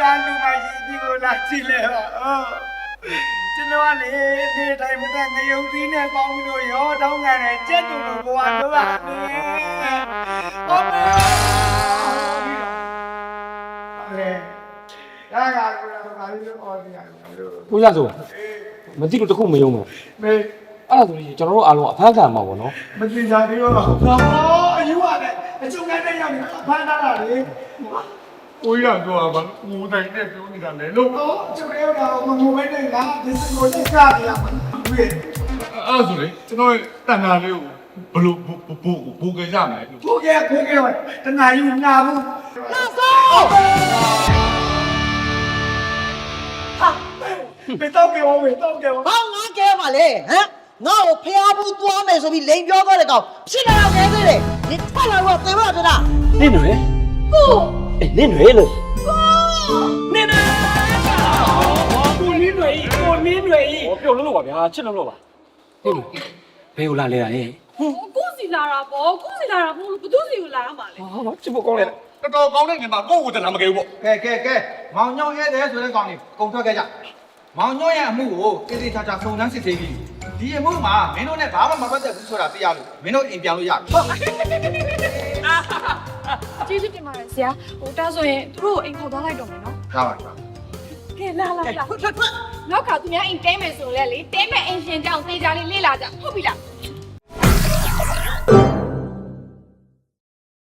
သားလူမရှိဒီကိုလာကြည့်လေပါအော်ကျွန်တော်ကလေနေတိုင်းမတက်ငရုတ်သီးနဲ့ပေါင်းပြီးတော့ရောတောင်းကန်တယ်ကြက်တူလို့ဘဝတို့ပါနေဟုတ်ပါအဲဒါကကိုယ်ကဘာလို့အော်နေရလဲလို့ကိုရဆိုမသိလို့တခုမယုံဘူးမေအဲ့ဒါဆိုရင်ကျွန်တော်တို့အားလုံးအဖမ်းခံမှာပေါ့နော်မသိကြသေးဘူးတော့ဟာအယူရတယ်အချုပ်ကနဲ့ရောက်နေတာဖမ်းထားတာလေ ကိုကြီးကတော့ဘာလို့ငိုတိုင်းနဲ့ပြောနေတာလဲလို့ဟောချုပ်ရောက်တာမငိုမဲနဲ့ငါဒီစကိုစစ်ကားရမှာတွေ့အဲ့ဒါဆိုလေကျွန်တော်ရဲ့တန်ခါလေးကိုဘလို့ဘူဘူဘူကြရမယ်လို့ကိုကဲကိုကဲတနာယူနာဘူးနာဆောဘယ်တော့ကြောဘယ်တော့ကြောဘာငါကဲပါလေဟမ်ငါ့ကိုဖျားဘူးသွားမယ်ဆိုပြီးလိန်ပြောသွားတဲ့ကောင်ဖြစ်လာတော့နေသေးတယ်ဒီထက်လာတော့သေမလားတလားနင်းတွေကို အေးနင်းတွေလို့နင်းတွေကိုနင်းတွေကိုနင်းတွေဟောပြောလို့လို့ပါဗျာချစ်လို့လို့ပါဟင်းဘယ်ကိုလာလဲတာလဲကိုစီလာတာပေါ့ကိုစီလာတာမဟုတ်ဘူးဘသူစီကိုလာရမှာလဲဟာချစ်ဖို့ကောင်းလဲတော်တော်ကောင်းတဲ့ငင်မှာကိုယ့်ကိုယ်တနာမကယ်ဘူးပေါ့ကဲကဲကဲမောင်ညောင်းရဲတဲ့ဆိုတဲ့ကောင်လေးကုံထွက်ခဲ့ကြမောင်ညောင်းရဲ့အမှုကိုတေးသေးချာချာစုံစမ်းစစ်ဆေးပြီးဒီအမှုမှာမင်းတို့နဲ့ဘာမှမပတ်သက်ဘူးဆိုတာသိရလို့မင်းတို့အိမ်ပြန်လို့ရပြီ ရာဟိုဒါဆိုရင်သူတို့အိမ်ခေါ်သွားလိုက်တော့မယ်နော်ဒါပါဒါကဲလာလာလာထွက်ထွက်ထွက်နောက်ခါသူများအိမ်တဲမယ်ဆိုလဲလေတဲမဲ့အိမ်ရှင်ကြောင့်သေချာလေးလေ့လာကြဟုတ်ပြီလား